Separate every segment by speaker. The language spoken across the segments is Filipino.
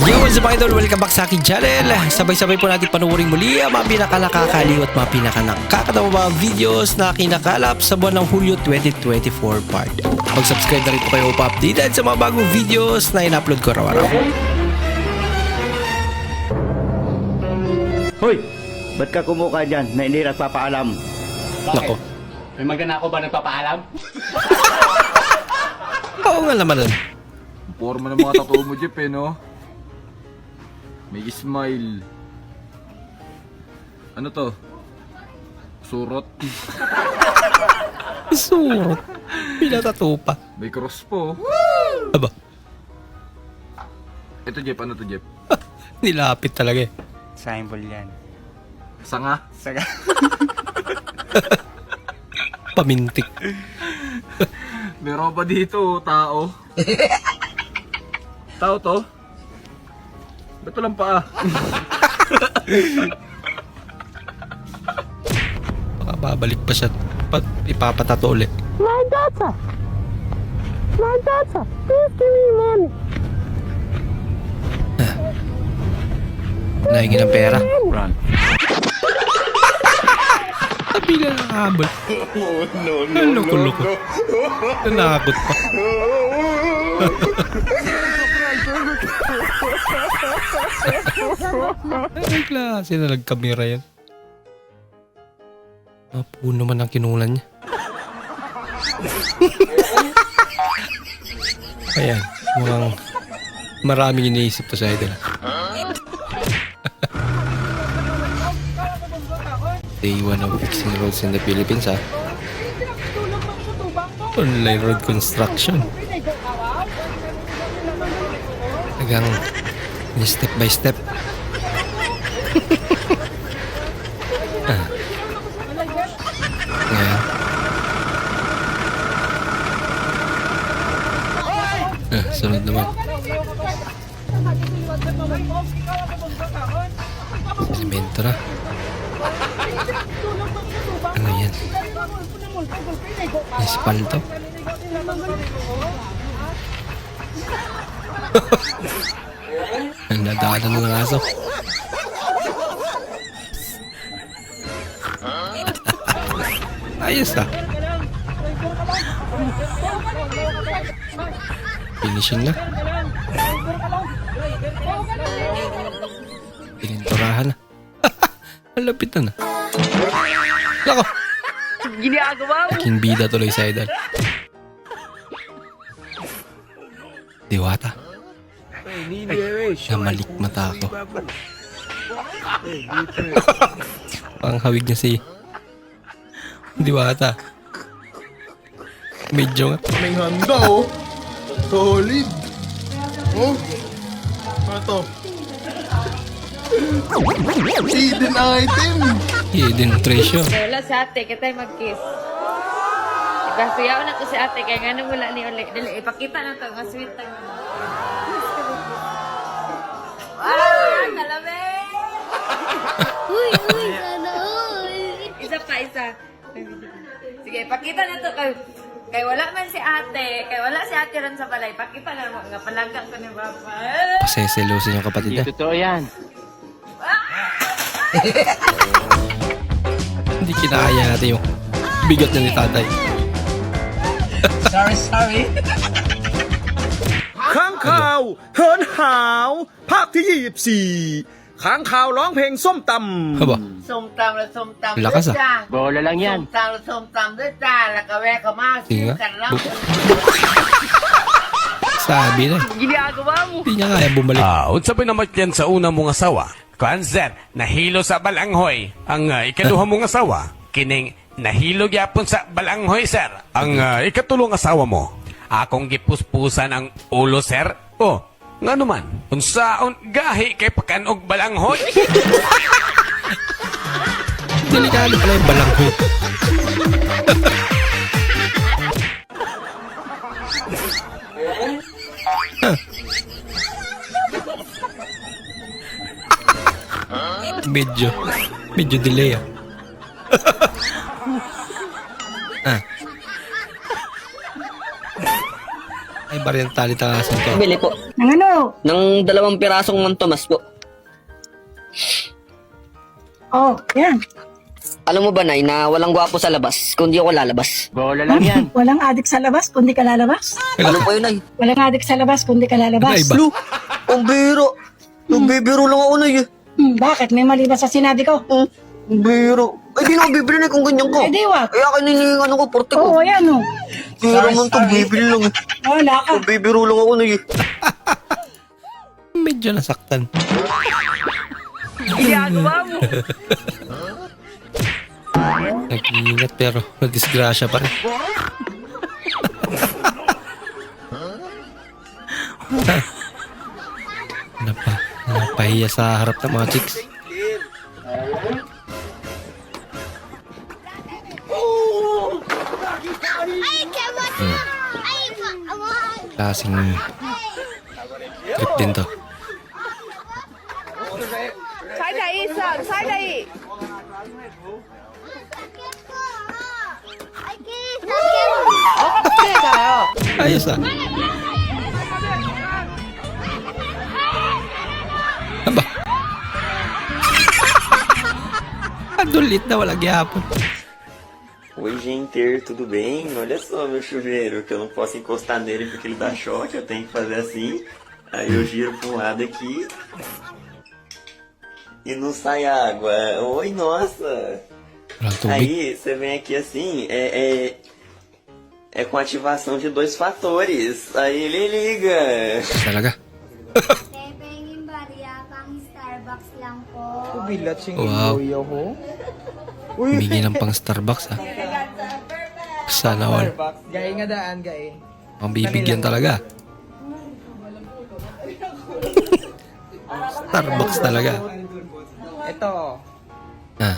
Speaker 1: Yo, what's up idol? Welcome back sa aking channel. Sabay-sabay po natin panuorin muli ang mga pinakanakakaliw at mga pinakanakakatawa mga videos na kinakalap sa buwan ng Hulyo 2024 part. Mag-subscribe na rin po kayo pa-updated sa mga bagong videos na in-upload ko araw-araw.
Speaker 2: Hoy! Ba't ka kumuka dyan na hindi nagpapaalam?
Speaker 1: Nako.
Speaker 3: May magana ako ba nagpapaalam?
Speaker 1: Oo nga naman nun.
Speaker 4: Forma ng mga tattoo mo, Jeep, eh, no? May smile. Ano to? Surot.
Speaker 1: Surot. Pinatato pa.
Speaker 4: May cross po.
Speaker 1: Aba,
Speaker 4: Ito, Jeep. Ano to, Jeep?
Speaker 1: nilapit talaga eh.
Speaker 2: Symbol yan.
Speaker 4: Sanga.
Speaker 2: Saga.
Speaker 1: Pamintik.
Speaker 4: Meron pa dito, tao. tao to? Ba't walang paa?
Speaker 1: Baka babalik pa siya. Pa, ipapatato ulit.
Speaker 5: My daughter. My daughter. Please give me money.
Speaker 1: Nahingi ng pera.
Speaker 2: Run.
Speaker 1: Sabi na nakabol. Oh, no, no, Loko-loko. Nanakot pa. Ay, klase na nagkamera yan. Napuno man ang kinulan niya. Ayan, mukhang maraming iniisip to sa idol. Day 1 of fixing roads in the Philippines ha. Online road construction. Hanggang step by step. ah. Ngayon. Ah, sunod naman. Semento na. Ano yan? Espalto? Ang nadaanan ng aso. Ayos ah. Finishing na. Pininturahan na. Ang lapit na na. Lako!
Speaker 5: Ginagawa mo.
Speaker 1: Aking bida tuloy sa idol. Diwata. Namalik mata ako. Ang hawig niya si Diwata. Medyo nga.
Speaker 6: Kaming handa oh. Solid. Oh. Ano to? Hidden item.
Speaker 1: Hidden treasure.
Speaker 7: Wala si ate, tayo mag-kiss. Ipasuyaw na to si ate, kaya nga nang wala ni Uli. Dali, ipakita na to, nga sweet tayo. Ah, kalame!
Speaker 5: Uy, uy, sana uy.
Speaker 7: Isa pa, isa. Sige, ipakita na to kay kay wala man si ate, kay wala si ate ron sa balay. Pakita na mo nga palagang ko ni Papa.
Speaker 1: Paseselosin yung kapatid niya.
Speaker 2: Totoo yan.
Speaker 1: Hindi kinakaya natin yung bigat na ni tatay.
Speaker 8: ค้างข่าวเหินหาว ภาคที่ 24 ค้างข่าวร้องเพลงส้มตำ
Speaker 1: Aba,
Speaker 9: ส้มตำและส้มตำ
Speaker 1: Lakas ah.
Speaker 9: จ้า
Speaker 2: Bola lang
Speaker 9: ส้
Speaker 2: yan.
Speaker 9: มตำและส้มตำด้วยจ้า แล้วก็แวะเข้ามา
Speaker 1: Sige
Speaker 9: ซื้อ
Speaker 1: nga.
Speaker 9: กันแล้ว
Speaker 1: Bu- sabi na.
Speaker 5: Ginagawa mo.
Speaker 1: Hindi niya kaya bumalik.
Speaker 10: Ah, unsa ba naman yan sa una mong asawa? Kanser, nahilo sa balanghoy. Ang ah, ikaduha mong asawa, kining nahilo gyapon sa balanghoy, sir. Ang ah, ikatulong asawa mo, akong gipuspusan ang ulo, sir. Oh, nga naman, unsaon gahi kay pakanog balanghoy?
Speaker 1: Delikado pala yung balanghoy. medyo, medyo delay ah. ah. Ay, variantali talaga to.
Speaker 9: Bili po.
Speaker 11: Nang ano?
Speaker 12: Ng dalawang pirasong mantomas po.
Speaker 11: Oh, yan.
Speaker 12: Alam mo ba, Nay, na walang gwapo sa labas, kundi ako lalabas.
Speaker 13: Bola lang yan.
Speaker 11: Walang adik sa labas, kundi ka lalabas.
Speaker 12: Ano po yun, Nay?
Speaker 11: Walang adik sa labas, kundi ka
Speaker 1: Ano
Speaker 11: lalabas.
Speaker 1: iba?
Speaker 12: Lu, ang biro. Nagbibiro lang ako, Nay.
Speaker 11: Hmm, bakit? May mali ba sa sinabi ko?
Speaker 12: Ang biro. Ay, di na ako bibili, Nay, kung ganyan ko.
Speaker 11: Eh, di wag.
Speaker 12: Kaya kininihingan ako, porte ko.
Speaker 11: Oo, yan oh.
Speaker 12: Biro man to, bibili lang.
Speaker 11: Wala ka.
Speaker 12: Nagbibiro lang ako, Nay.
Speaker 1: Medyo nasaktan. Nag-iingat pero nadisgrasya pa rin. Napa, napahiya sa harap ng mga chicks. Klaseng trip din to. Ayos ah. Aba. Adulit na walang gyapon.
Speaker 14: Gente, tudo bem? Olha só meu chuveiro, que eu não posso encostar nele porque ele dá choque, eu tenho que fazer assim. Aí eu giro para um lado aqui. E não sai água. Oi, nossa! Aí você vem aqui assim, é, é, é com ativação de dois fatores. Aí ele liga.
Speaker 1: Talaga. Wow. Humingi ng pang Starbucks ha. Sana all.
Speaker 12: Gay nga daan, gay.
Speaker 1: Ang bibigyan talaga. Starbucks talaga.
Speaker 12: Ito.
Speaker 1: Ah.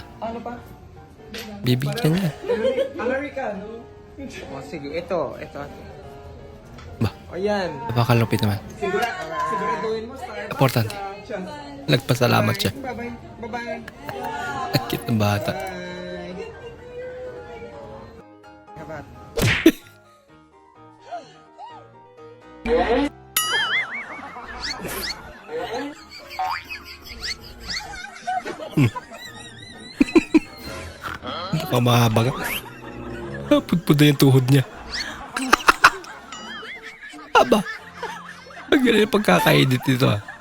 Speaker 1: Bibigyan niya.
Speaker 12: American. O, sige, ito. Ito.
Speaker 1: Ba?
Speaker 12: O, yan.
Speaker 1: Napakalupit naman.
Speaker 12: Siguraduhin mo, Starbucks.
Speaker 1: Importante. Nagpasalamat siya.
Speaker 12: Bye-bye. Bye-bye.
Speaker 1: Ang cute ng bata.
Speaker 12: Bye.
Speaker 1: Baka mahaba ka. Pudpuda yung tuhod niya. Aba. Ang galing pagkakaedit nito ah.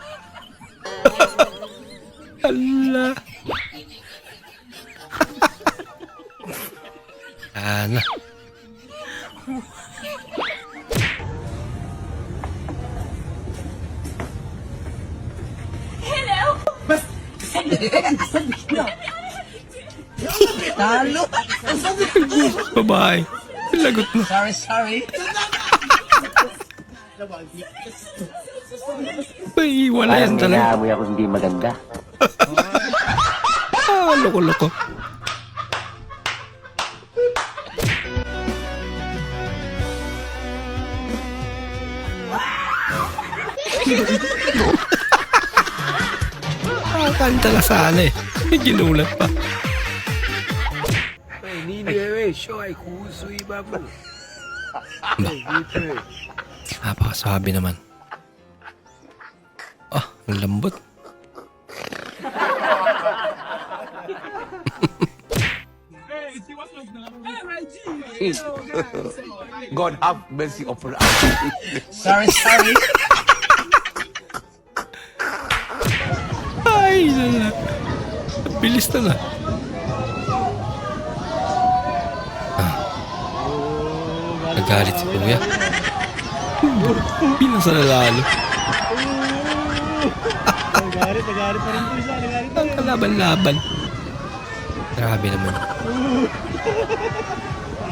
Speaker 12: Sorry, sorry.
Speaker 1: Ay, wala yan talaga.
Speaker 13: Inaamoy ako hindi maganda.
Speaker 1: Ah, loko-loko. Ah, kanta na sana eh. May ginulat pa. Ba? Napakasabi naman. Ah, ang lambot.
Speaker 10: God have mercy upon us.
Speaker 12: Sorry, sorry.
Speaker 1: Ay. Bilis na na. Nagalit si Kuya. Binasa na lalo. Nagalit, nagalit na rin po siya. Nagalit Ang kalaban-laban. Grabe naman.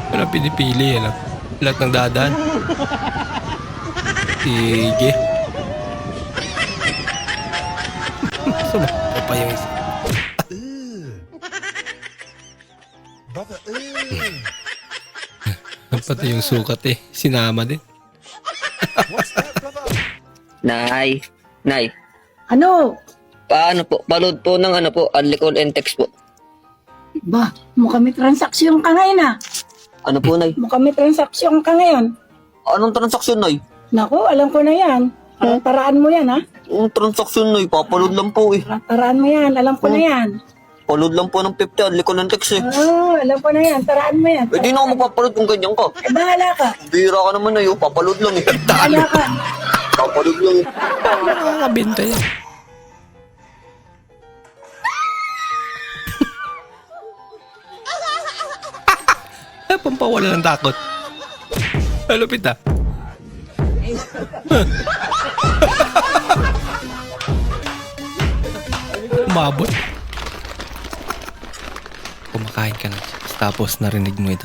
Speaker 1: Wala pinipili, ano? Lahat ng dadaan. Sige. Sama. Pa yung isa. Pati yung sukat eh. Sinama din.
Speaker 12: Nay. Nay.
Speaker 11: Ano?
Speaker 12: Paano po? Palod po ng ano po, Unlicol and text po.
Speaker 11: Ba, mukhang may transaksyon ka ngayon ah.
Speaker 12: Ano po, Nay?
Speaker 11: Mukhang may transaksyon ka ngayon.
Speaker 12: Anong transaksyon, Nay?
Speaker 11: Naku, alam ko na yan. Taraan mo yan, ha?
Speaker 12: Yung transaksyon na ipapaload lang po eh.
Speaker 11: Taraan mo yan. Alam ko na yan.
Speaker 12: Paload lang po ng 50 at liko ng text eh.
Speaker 11: Oo, alam ko na yan. Taraan mo yan.
Speaker 12: Eh di na ako magpapaload kung ganyan ka.
Speaker 11: Eh, bahala ka.
Speaker 12: Bira ka naman na yun, papaload lang eh.
Speaker 11: Bahala ka.
Speaker 12: Papaload lang eh.
Speaker 1: Nakakabenta yan. Ah, pampawala ng takot. Malupit ah. Umabot. Kumakain ka na. Tapos narinig mo ito.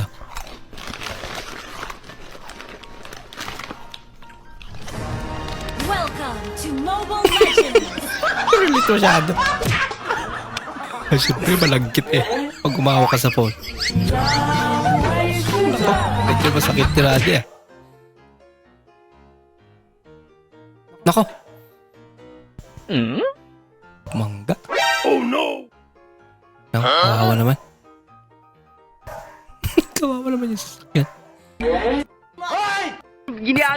Speaker 15: Welcome to Mobile Legends!
Speaker 1: Relate masyado. Ay, syempre malagkit eh. Pag gumawa ka sa phone. Nako, medyo masakit tirade eh. Nako. Mangga. Oh no! Nako, kawawa naman. Kawawa naman yung sasakyan.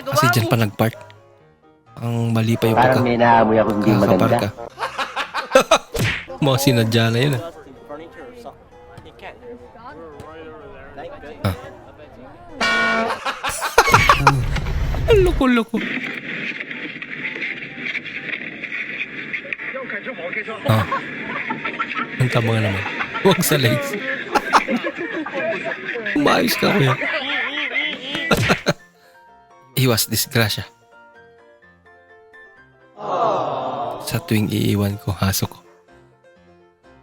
Speaker 1: Kasi dyan pa nag-park. Ang mali pa yung pagka...
Speaker 13: may naamoy ako hindi
Speaker 1: Kakapar ka. Mga sinadya na yun ah. Ah. Ang loko-loko. Ah. Ang tama nga naman. Huwag sa legs. Umayos ka kuya. Iwas disgrasya. Sa tuwing iiwan ko haso ko.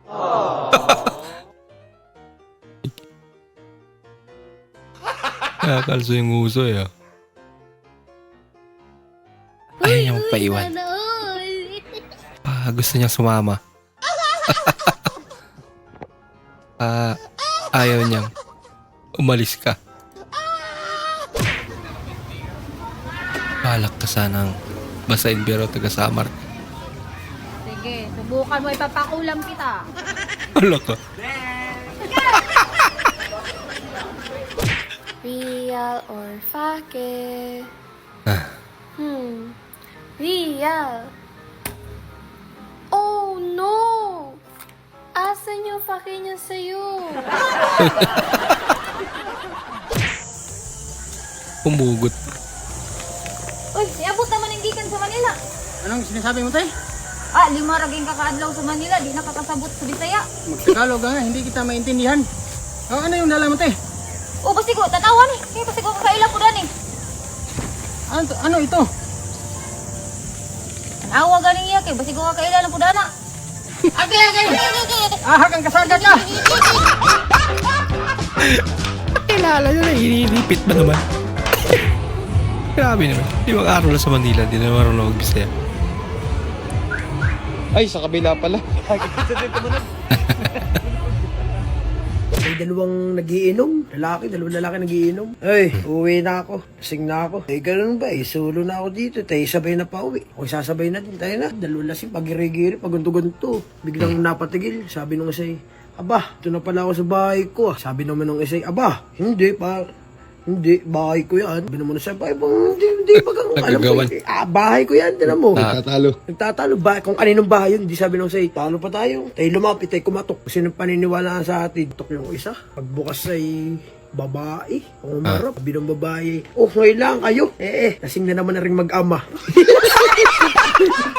Speaker 1: Nakakalso yung uso eh. ah. Ayaw niya magpaiwan. Ah, gusto niyang sumama. Ah, ayaw niyang umalis ka. Balak ka sanang basahin pero taga-samar ka.
Speaker 15: Sige, subukan mo ipapakulam kita.
Speaker 1: Wala ka.
Speaker 15: Real or fake?
Speaker 1: Ah,
Speaker 15: Hmm. Real. Asan yung fake niya sa'yo?
Speaker 1: umugot.
Speaker 15: Uy, niabot naman ang gikan sa Manila.
Speaker 11: Anong sinasabi mo, tay?
Speaker 15: Ah, lima raging kakaadlaw sa Manila, di nakakasabot sa Bisaya.
Speaker 11: Magtagalog ka nga, hindi kita maintindihan. Oh, ano yung dala mo, tay?
Speaker 15: O, basi ko, tanawa ni. Kaya basi ko kakaila ko dani.
Speaker 11: Ano, to- ano ito?
Speaker 15: Tanawa galing iya, kay basi ko kakaila lang po dana. Okay, okay.
Speaker 11: Ah, kang kasaga ka!
Speaker 1: Kilala nyo na, inilipit ba naman? Grabe naman. Di mag-aaral na sa Manila, di na marunong mag-Bisaya.
Speaker 16: Ay, sa kabila pala.
Speaker 11: May dalawang nagiinom. Lalaki, dalawang lalaki nagiinom. Ay, uwi na ako. Lasing na ako. Eh, ganun ba? Eh, solo na ako dito. Tayo sabay na pa uwi. O sasabay na din. Tayo na. Dalawang lasing, pagirigiri, pagunto-gunto. Biglang napatigil. Sabi nung isay, Aba, ito na pala ako sa bahay ko. ah." Sabi naman nung isay, Aba, hindi pa. Hindi, bahay ko yan. Sabi naman sa bahay, "Ba, hindi, hindi, bagang, alam ko,
Speaker 1: Nagagawan.
Speaker 11: eh, ah, bahay ko yan, tinan mo.
Speaker 1: Ah.
Speaker 16: Tatalo.
Speaker 11: Nagtatalo ba? Kung kaninong bahay yun, di sabi nung say, talo pa tayo. Tayo lumapit, tayo kumatok. Kasi nang paniniwalaan sa atin, tok yung isa. Pagbukas ay babae. Ang umarap, sabi ng babae, oh, ngayon lang kayo. Eh, eh, lasing na naman na rin mag-ama.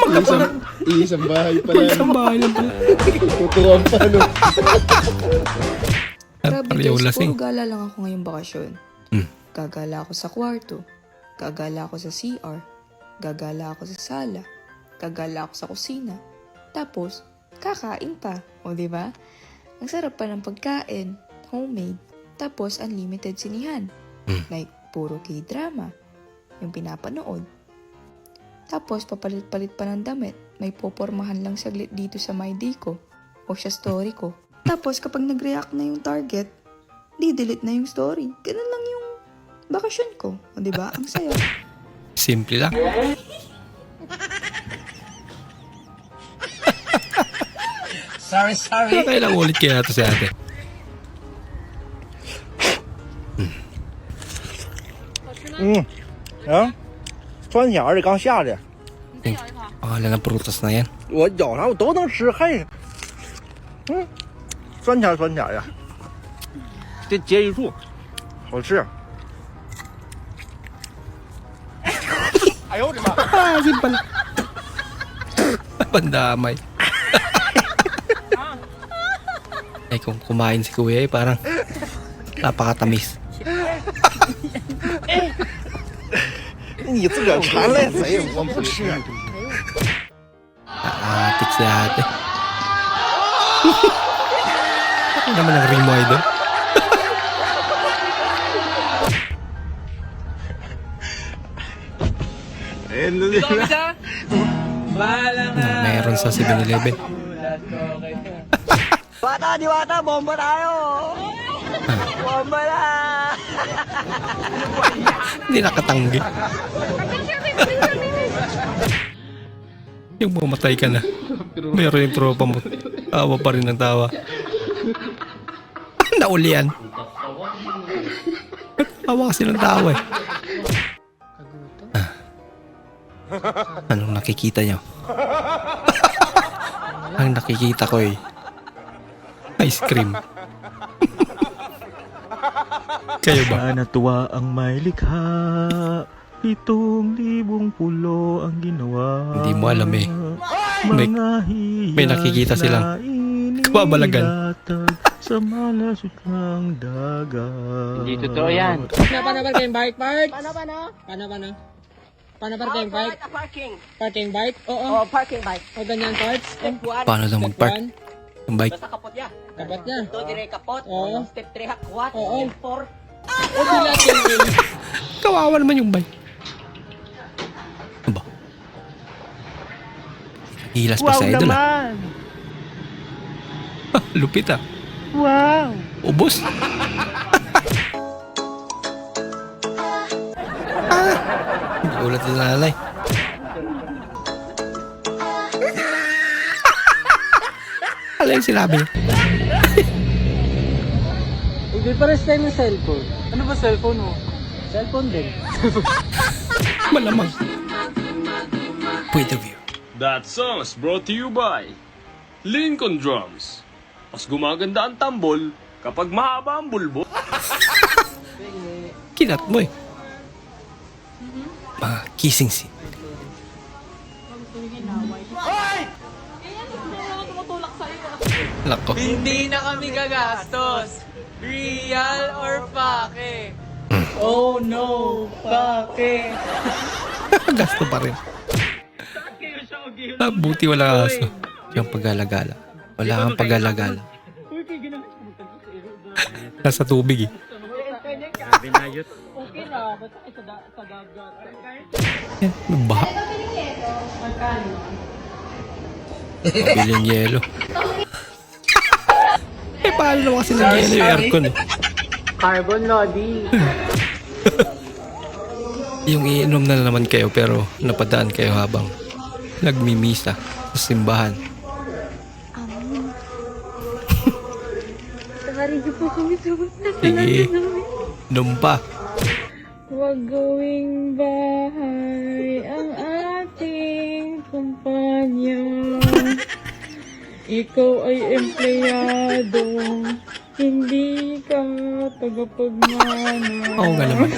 Speaker 16: Isang, isang bahay pala.
Speaker 1: Isang bahay lang pala.
Speaker 16: Tuturuan pa, no?
Speaker 1: At pala yung lasing.
Speaker 17: gala lang ako ngayong bakasyon. Gagala ako sa kwarto. Gagala ako sa CR. Gagala ako sa sala. Gagala ako sa kusina. Tapos, kakain pa. O, ba? Ang sarap pa ng pagkain. Homemade. Tapos, unlimited sinihan.
Speaker 1: Hmm.
Speaker 17: Like, puro k-drama. Yung pinapanood. Tapos, papalit-palit pa ng damit. May popormahan lang saglit dito sa my day ko. O sa story ko. Tapos, kapag nag-react na yung target, di-delete na yung story. Ganun lang yung bakasyon ko. O, di ba? Ang saya.
Speaker 1: Simple lang.
Speaker 11: sorry, sorry.
Speaker 1: Kailang ulit kaya ito si ate.
Speaker 13: 嗯，啊，酸小的刚下的，
Speaker 1: Bahala ng prutas na yan.
Speaker 8: 我咬它我都能吃，嘿，嗯，酸甜酸甜的，这结一处，好吃。
Speaker 1: asin pala. Pandamay. Ay, kung kumain si kuya eh, parang napakatamis. Naaatik si ate. Ano naman ang remoy doon? Ring mo idol? Hmm, Meron sa 7-Eleven.
Speaker 12: Bata, diwata, bomba tayo! Bomba na!
Speaker 1: Hindi nakatanggi. yung mamatay ka na. Meron yung tropa mo. Tawa pa rin ng tawa. Naulian. Tawa kasi ng tawa eh. Nakikita nyo? Ang nakikita ko eh. Ice cream. Kayo ba?
Speaker 8: natuwa ang may likha Pitong libong pulo ang ginawa
Speaker 1: Hindi mo alam eh. May, may nakikita silang kababalagan.
Speaker 8: Sa malasot ng dagat
Speaker 18: Hindi totoo yan.
Speaker 11: Paano, paano ba kayong bike, Bart? Paano, paano? Paano, paano? Paano ba kayong bike?
Speaker 12: Parking.
Speaker 11: Parking bike? Oo.
Speaker 12: Oh, parking bike.
Speaker 11: O ganyan, Parts?
Speaker 1: Paano daw mag-park? Ang bike.
Speaker 12: Basta kapot ya.
Speaker 11: Kapat niya.
Speaker 12: Ito dire kapot.
Speaker 11: Oo.
Speaker 12: Step 3 hakwat.
Speaker 11: Oo.
Speaker 12: Step 4.
Speaker 11: O di lahat yung wheel.
Speaker 1: Kawawa naman yung bike. Ano ba? Hilas pa sa idol ah. Lupit ah.
Speaker 8: Wow
Speaker 1: Ubus. Ulat na nanay. Ano yung sinabi niya?
Speaker 11: Hindi pares tayo ng cellphone. Ano ba cellphone mo? Cellphone din.
Speaker 1: Malamang. Point of view.
Speaker 8: That song is brought to you by Lincoln Drums Mas gumaganda ang tambol kapag mahaba ang bulbo
Speaker 1: Kinat mo eh. Mga kissing scene. Lako.
Speaker 18: Hindi na kami gagastos. Real or pake? Oh no, pake.
Speaker 1: Gasto pa rin. Ah, buti wala aso. Yung pag-alagala. Wala kang pag-alagala. Nasa tubig eh. Baha. Pabili yung yelo. eh, paano naman kasi nag-yelo yung aircon eh?
Speaker 11: Carbon Lodi.
Speaker 1: Yung iinom na naman kayo pero napadaan kayo habang nagmimisa sa simbahan.
Speaker 15: Sorry po kami sa
Speaker 1: Sige, inom pa.
Speaker 15: Huwag gawing bahay ang ating kumpanya. Ikaw ay empleyado, hindi ka tagapagmana.
Speaker 1: Oo nga naman.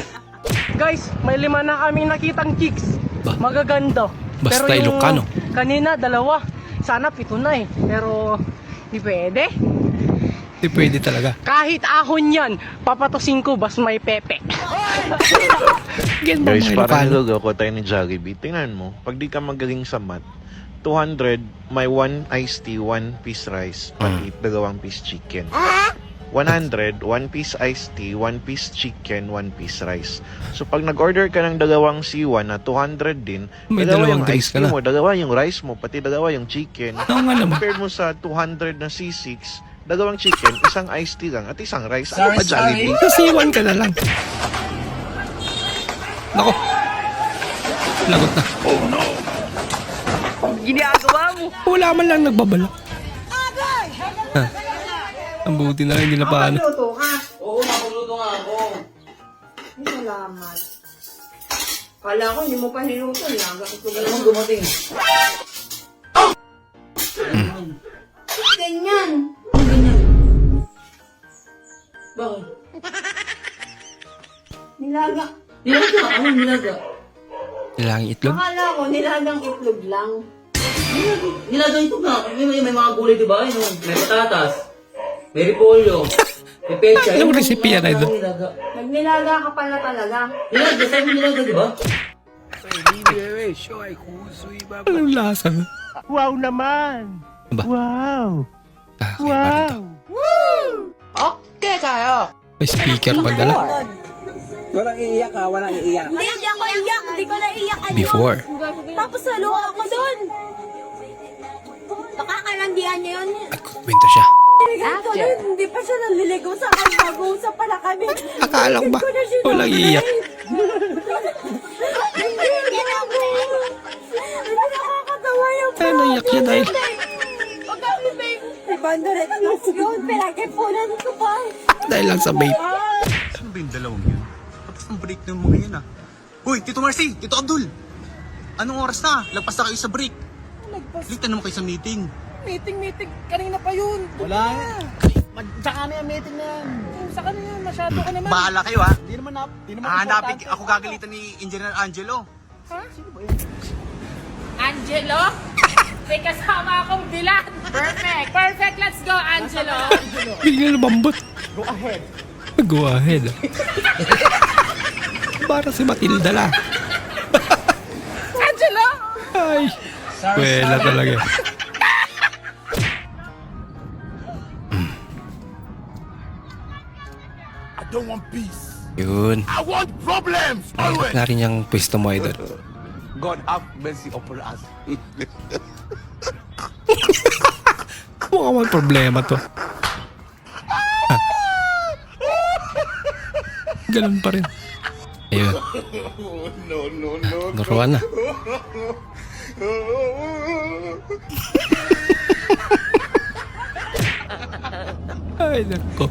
Speaker 12: Guys, may lima na kami nakitang chicks.
Speaker 1: Ba?
Speaker 12: Magaganda.
Speaker 1: Basta
Speaker 12: Pero yung
Speaker 1: Ilocano.
Speaker 12: Kanina, dalawa. Sana pito na eh. Pero, di pwede.
Speaker 1: Hindi pwede talaga.
Speaker 12: Kahit ahon yan, papatusin ko bas may pepe.
Speaker 1: Again, mga
Speaker 16: Guys, parang
Speaker 1: Ilocano.
Speaker 16: niloloko tayo ni Jollibee. Tingnan mo, pag di ka magaling sa math, 200, may 1 iced tea, 1 piece rice, pati dalawang piece chicken. 100, 1 piece iced tea, 1 piece chicken, 1 piece rice. So pag nag-order ka ng dalawang C1 na 200 din,
Speaker 1: May
Speaker 16: dalawa
Speaker 1: dalawang
Speaker 16: yung
Speaker 1: drinks
Speaker 16: iced
Speaker 1: ka
Speaker 16: tea
Speaker 1: na.
Speaker 16: mo, dalawa yung rice mo, pati dalawa yung chicken.
Speaker 1: Oo nga naman.
Speaker 16: Compare mo sa 200 na C6, dalawang chicken, isang iced tea lang, at isang rice. Ano ba Jollibee?
Speaker 1: Nasiwan ka na lang. Nako. Lagot na. Oh no.
Speaker 12: Ginagawa mo.
Speaker 1: Wala man lang nagbabalak. Ha. Ang buti na lang hindi na paano.
Speaker 11: Oo, makuluto nga ako. Salamat. Kala ko, hindi mo pa niluto. Hanggang ito na naman dumating.
Speaker 19: Ganyan.
Speaker 18: Bakit?
Speaker 19: Nilaga.
Speaker 18: Nilaga? Ano nilaga?
Speaker 1: Nilang itlog?
Speaker 19: Akala ko nilagang itlog lang.
Speaker 18: Nilaga ito nga. May, may, may mga gulay, di ba? Ano, may patatas. May repolyo. May pecha.
Speaker 1: Anong
Speaker 18: Yung-
Speaker 1: recipe yan, Idol?
Speaker 18: Anong nilaga?
Speaker 19: Ka pala talaga.
Speaker 18: Nilaga, sabi mo nilaga, di ba?
Speaker 1: Anong lasa?
Speaker 20: Wow naman!
Speaker 1: Ba?
Speaker 20: Wow!
Speaker 1: Kakaiba rin to.
Speaker 19: Okay kayo.
Speaker 1: May speaker pa dala.
Speaker 18: Walang iiyak ha, walang iiyak.
Speaker 19: Hindi, hindi ako iyak. Hindi ko naiyak. Ano?
Speaker 1: Before.
Speaker 19: Tapos lalo ako doon. Nakakalandian niya yun.
Speaker 1: Nagkukwento siya.
Speaker 19: Doon, hindi pa siya naliligaw sa akin. Mag-uusap pala kami.
Speaker 1: Akala ko ba? Walang iiyak.
Speaker 19: Hindi, ginagawa. Hindi nakakatawa yung
Speaker 1: Ay, naiyak siya dahil.
Speaker 19: Pag kami may 500 plus yun, pinag-ipunan ko pa.
Speaker 1: Dahil lang sa vape.
Speaker 21: Ano ba yung dalawang yun? Tapos ang break ng mga yan ah. Hoy, Tito Marcy! Tito Abdul! Anong oras na? Lagpas na kayo sa break. Late na naman kayo sa meeting.
Speaker 22: Meeting, meeting. Kanina pa yun.
Speaker 20: Wala.
Speaker 22: Sa kanina meeting na yan. Sa kanina, masyado ka naman.
Speaker 21: Bahala kayo ha.
Speaker 20: Di naman na, di naman
Speaker 21: Hahanapin,
Speaker 20: importante.
Speaker 21: ako gagalitan ni Engineer Angelo.
Speaker 19: Angelo? May kasama akong dilan. Perfect. Perfect. Let's go, Angelo.
Speaker 1: Bigla lumambot. Go ahead. Go ahead. Para si Matilda lang.
Speaker 19: Angelo!
Speaker 1: Ay. Wala talaga.
Speaker 21: I don't want peace.
Speaker 1: Yun.
Speaker 21: I want problems! Always!
Speaker 1: Na rin yung pwesto mo, idol.
Speaker 21: God have mercy upon us.
Speaker 1: Mukha may problema to. Ganun pa rin. Ayun.
Speaker 21: no, no, no.
Speaker 1: Nuruan na. Ay, nako.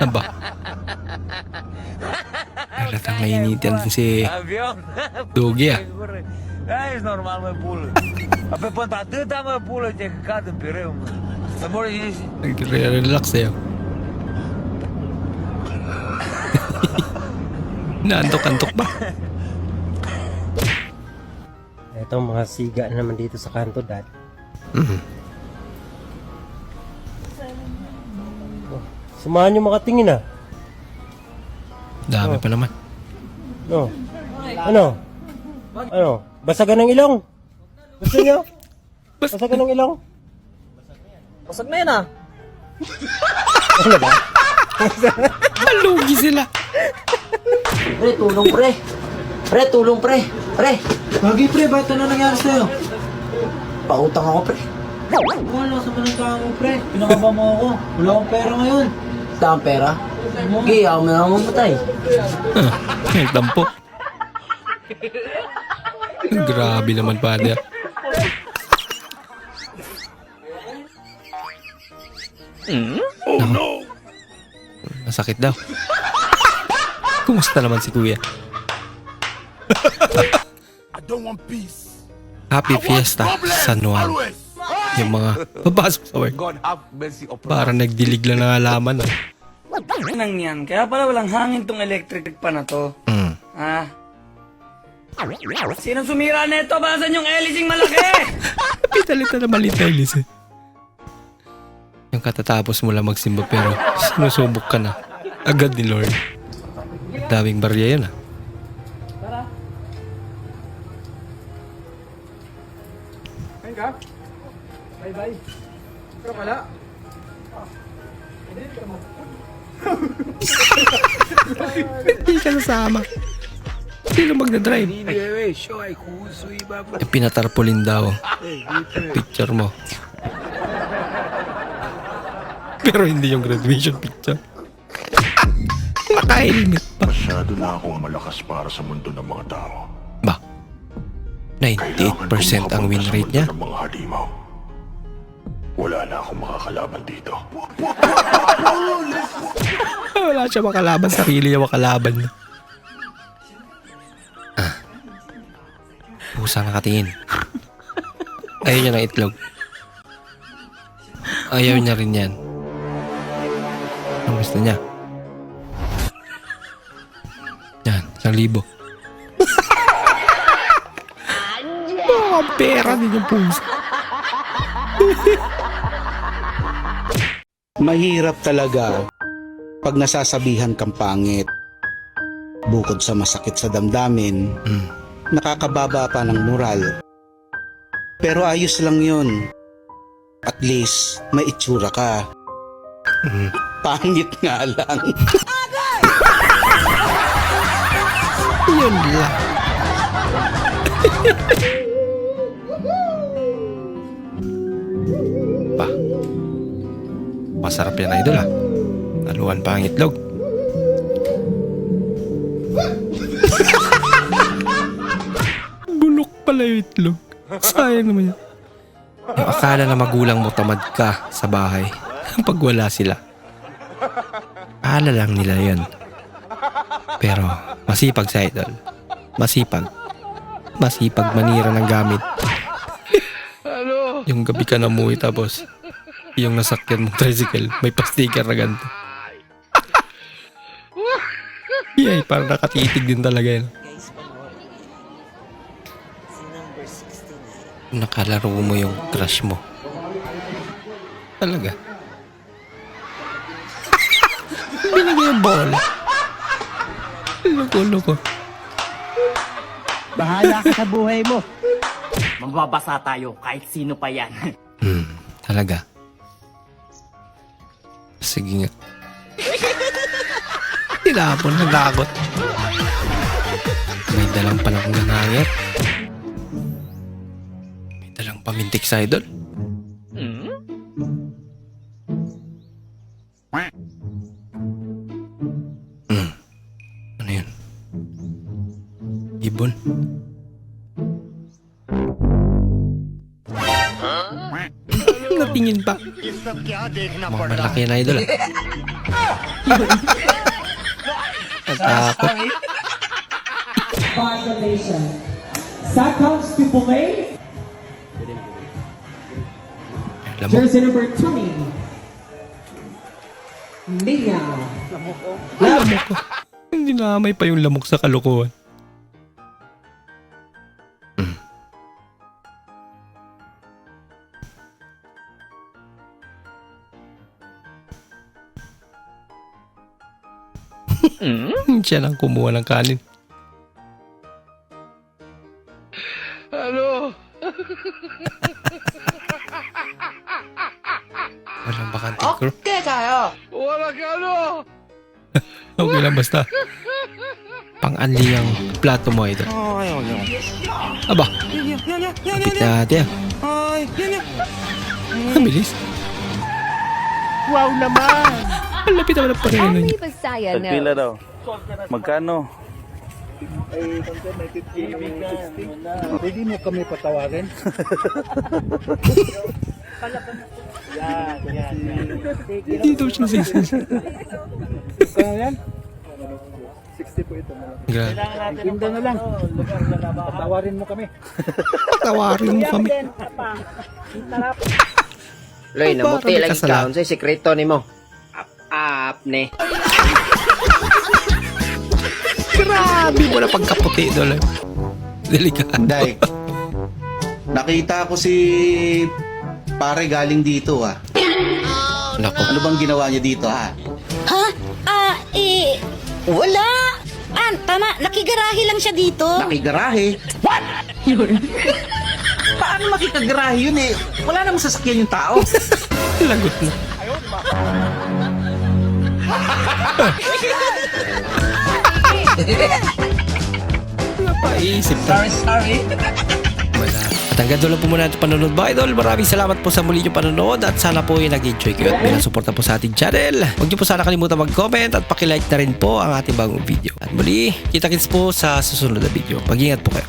Speaker 1: Ano ba? Halatang nainitan din si Dugi ah.
Speaker 18: Ai, normal, mă pulă. Pe până atâta mă pulă, te cad în pireu, mă. Să mor ești.
Speaker 1: Nagre-relax sa'yo. Naantok-antok ba?
Speaker 23: Ito mga siga naman dito sa kanto, Dad.
Speaker 1: Mhm.
Speaker 23: Oh, Sumahan yung makatingin ah.
Speaker 1: Dami pa naman.
Speaker 23: No. Ano? Ano? Basagan ng ilong? Gusto nyo? Basagan ng ilong?
Speaker 22: Basag na yan ah.
Speaker 23: Ano ba?
Speaker 1: Malugi sila.
Speaker 18: Pre, tulong pre. Pre, tulong pre. Pre.
Speaker 4: Lagi pre, ba't ano nangyari sa'yo?
Speaker 18: Pautang ako pre.
Speaker 4: Wala sa panagkaan mo pre. Pinakaba mo ako. Wala akong pera ngayon.
Speaker 18: Kang pera. Okay, ako na naman patay.
Speaker 1: Nagtampo. Grabe naman, father. Oh no! Masakit daw. Kumusta naman si kuya?
Speaker 21: I don't want peace.
Speaker 1: Happy Fiesta San Juan. Yung mga papasok sa work.
Speaker 21: God have mercy upon
Speaker 1: Para nagdilig lang ng halaman. Ah.
Speaker 18: Nang yan, kaya pala walang hangin tong electric pa na to.
Speaker 1: Mm.
Speaker 18: Ha? Sino sumira nito? Basan yung elising malaki?
Speaker 1: Pitalita na maliit na ilis eh. Yung katatapos mo lang magsimba pero sinusubok ka na. Agad ni Lord. Daming barya yan ah.
Speaker 20: Ayun ka? Bye-bye. Pero pala.
Speaker 1: Hindi ka nasama. Sino magdadrive? Eh, pinatarpolin daw. Picture mo. Pero hindi yung graduation picture. Naka-helmet pa.
Speaker 21: Masyado na akong malakas para sa mundo ng mga tao.
Speaker 1: Ba? 98% ang win rate niya.
Speaker 21: Ng mga halimaw. Wala na akong makakalaban dito.
Speaker 1: Wala siya makalaban. Sarili niya makalaban. Ah. Pusa nakatingin. Ayaw niya ng itlog. Ayaw niya rin yan. Ang gusto niya. Yan, isang libo. Mga pera din yung puso.
Speaker 24: Mahirap talaga pag nasasabihan kang pangit. Bukod sa masakit sa damdamin, nakakababa pa ng moral. Pero ayos lang yun. At least, may itsura ka. Pangit nga lang.
Speaker 1: Yun lang. Masarap yan, idol ah. Naluan pa ang itlog. Bulok pala yung itlog. Sayang naman yan. Yung akala na magulang mo tamad ka sa bahay pag wala sila. Akala lang nila yan. Pero masipag sa idol. Masipag. Masipag manira ng gamit. Yung gabi ka namuwi tapos yung nasakyan mong tricycle may pa-sticker na ganito. Yay, parang nakatitig din talaga yun. Nakalaro mo yung crush mo. Talaga. Binigay yung bola. Loko-loko.
Speaker 12: Bahala ka sa buhay mo.
Speaker 18: Mababasa tayo kahit sino pa yan.
Speaker 1: Hmm, talaga. Sige nga. Tinapon ng lagot. May dalang palang nanangit. May dalang pamintik sa idol. Mga malaki na idol ah. Natakot.
Speaker 12: Violation. Pumay.
Speaker 1: Lamok.
Speaker 12: Jersey number 20. Nia.
Speaker 1: Lamok ko. Hindi naamay pa yung lamok sa kalokohan. Siya lang kumuha ng kanin.
Speaker 8: Ano?
Speaker 1: Walang bakante crew.
Speaker 12: Okay kayo.
Speaker 8: Wala ka ano?
Speaker 1: Okay lang basta. Pang-anli ang plato mo ito. Aba, kapit na ate ah. Ang bilis.
Speaker 8: Wow naman!
Speaker 1: Ang lapit naman ang pareho niya.
Speaker 13: Tagpila daw. Magkano?
Speaker 8: Pwede mo kami patawarin?
Speaker 1: Dito siya sa isa.
Speaker 8: Kaya yan?
Speaker 1: Grabe.
Speaker 8: Tinda na lang. Patawarin mo kami.
Speaker 1: Tawarin mo kami.
Speaker 11: Loy, namuti
Speaker 1: kasalanan.
Speaker 11: ka. Unsay sekreto nimo? Up-up ne.
Speaker 1: Grabe mo na pagkaputi doon. Delikado.
Speaker 24: Day, nakita ko si pare galing dito ah.
Speaker 1: Nako.
Speaker 24: Ano bang ginawa niya dito ha?
Speaker 25: Ha? Ah, eh, wala. Ah, tama. Nakigarahe lang siya dito.
Speaker 24: Nakigarahe. What? Paano makikagarahe yun eh? Wala namang sasakyan yung tao.
Speaker 1: Lagot na. Napaisip na.
Speaker 12: Sorry, sorry.
Speaker 1: Wala. At hanggang doon lang po muna ito panonood mga idol. Maraming salamat po sa muli yung panonood at sana po ay nag-enjoy kayo at pinasuporta po sa ating channel. Huwag niyo po sana kalimutan mag-comment at pakilike na rin po ang ating bagong video. At muli, kita-kits po sa susunod na video. Mag-ingat po kayo.